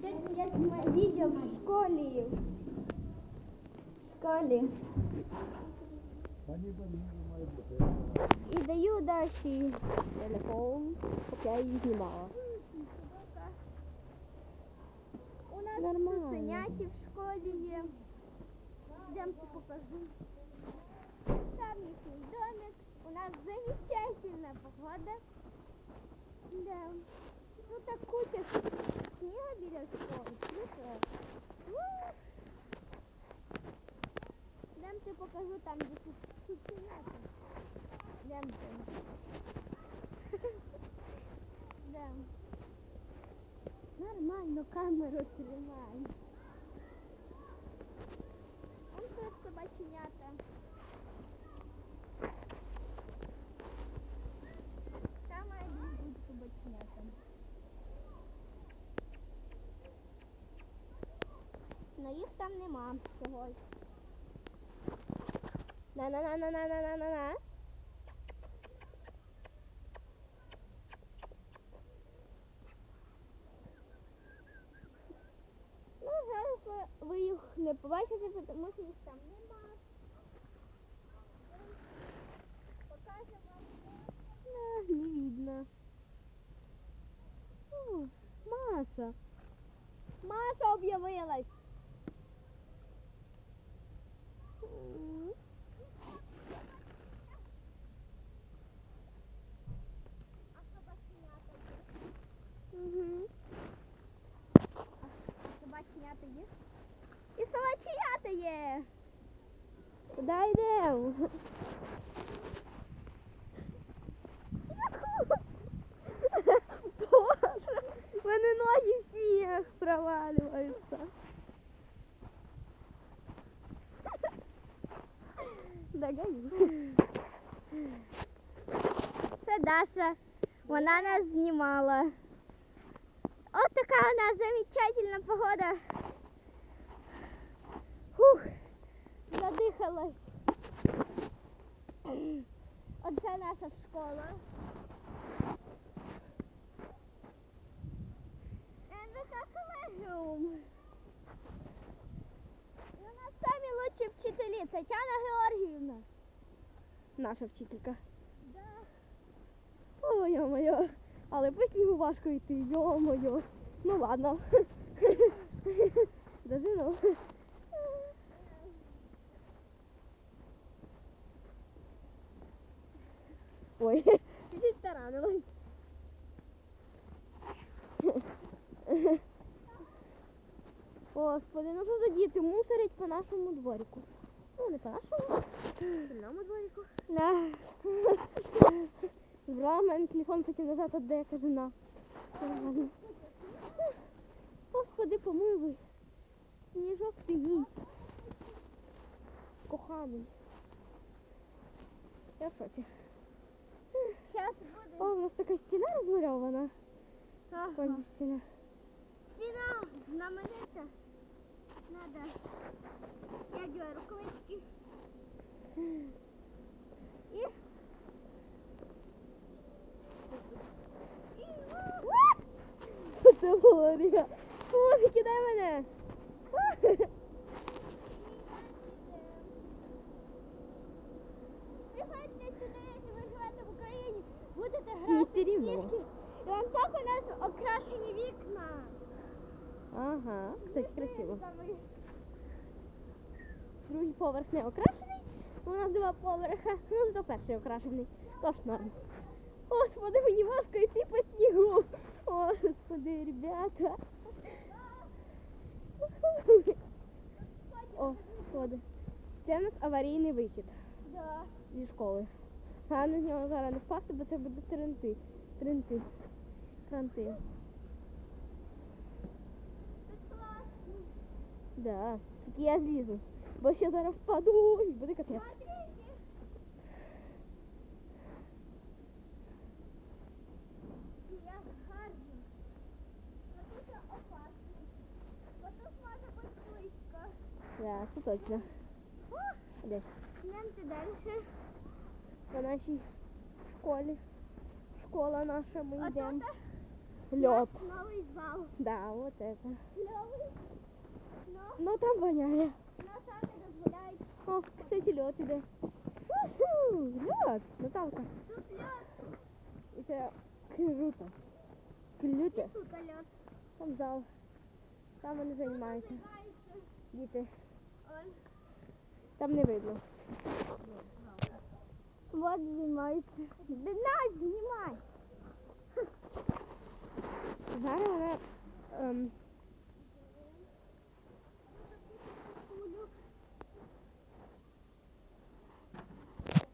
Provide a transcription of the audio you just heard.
Сьогодні я знімаю відео в школі. В школі. Пані Данило має бути. І даю Даші телефон, щоб я її знімала. У нас Нормально. тут заняття в школі є. Йдемте покажу. Там їхній домик. У нас замечательна погода. Да. Ну так видел, что открыто. Прям тебе покажу там, где цуценята. Прям там. Да. Нормально камеру тримай. Он теж собаченята. Там і будуть собаченята. Но їх там нема чогось. На-на-на-на-на-на-на-на. Ну, зараз ви- їх не побачите, тому що їх там нема. Покажемо вам. Не, не видно. Маша. Маша об'явилась. Є. Куди йдемо? Боже, мене ноги в сніг провалюються. Догоню. Це Даша. Вона нас знімала. От така у нас замечательна задихалась. Оце наша школа. НВК колегіум. І у нас самі лучші вчителі. Тетяна Георгіївна. Наша вчителька. Да. Ой, йо-моє. Але по снігу важко йти, йо-моє. Ну ладно. Господи, ну що за діти мусорять по нашому дворику. Ну, не по нашому, по нашому дворику. Да. Збрала мене телефон, потім назад отдає, каже, на. Ладно. Господи, помилуй. Сніжок стоїть. Коханий. Я в шоці. Сейчас буде. О, у нас така стіна розмальована. Ага. Стіна. Стіна знаменита. Надо. Я делаю рукавички. І... І... Це було Ріга. О, кидай мене. Приходьте сюди, якщо ви живете в Україні, будете грати в рівно. І вон так у нас окрашені вікна. Ага, кстати, красиво. Другий поверх не окрашений. У нас два поверха. Ну, зато перший окрашений. Тож норм. Господи, мені важко йти по снігу. Господи, ребята. О, сходи. Це у нас аварійний вихід Да. зі школи. Головне з нього зараз не впасти, бо це буде тренти. Тренти. Кранти. Да. Тільки я злізу. Бо ще зараз впаду і буде капець. Смотрите. Як гарно. А тут опасно. Бо тут може бути слизько. Да, це точно. Де? Йдемте далі. По нашій школі. Школа наша, ми А йдемо. тут Льот. новий зал. Да, вот это. Кльовий. Ну, Ну там воняє. нас там не дозволяють. О, кстати, льот іде. Уху, льот, Наталка. Тут льот, І це круто. Круто. тут льот. Там зал. Там вони займаються. Займається. Діти. Он. Там не видно. Вот знімається. Да на, знімай. Зараз вона ем,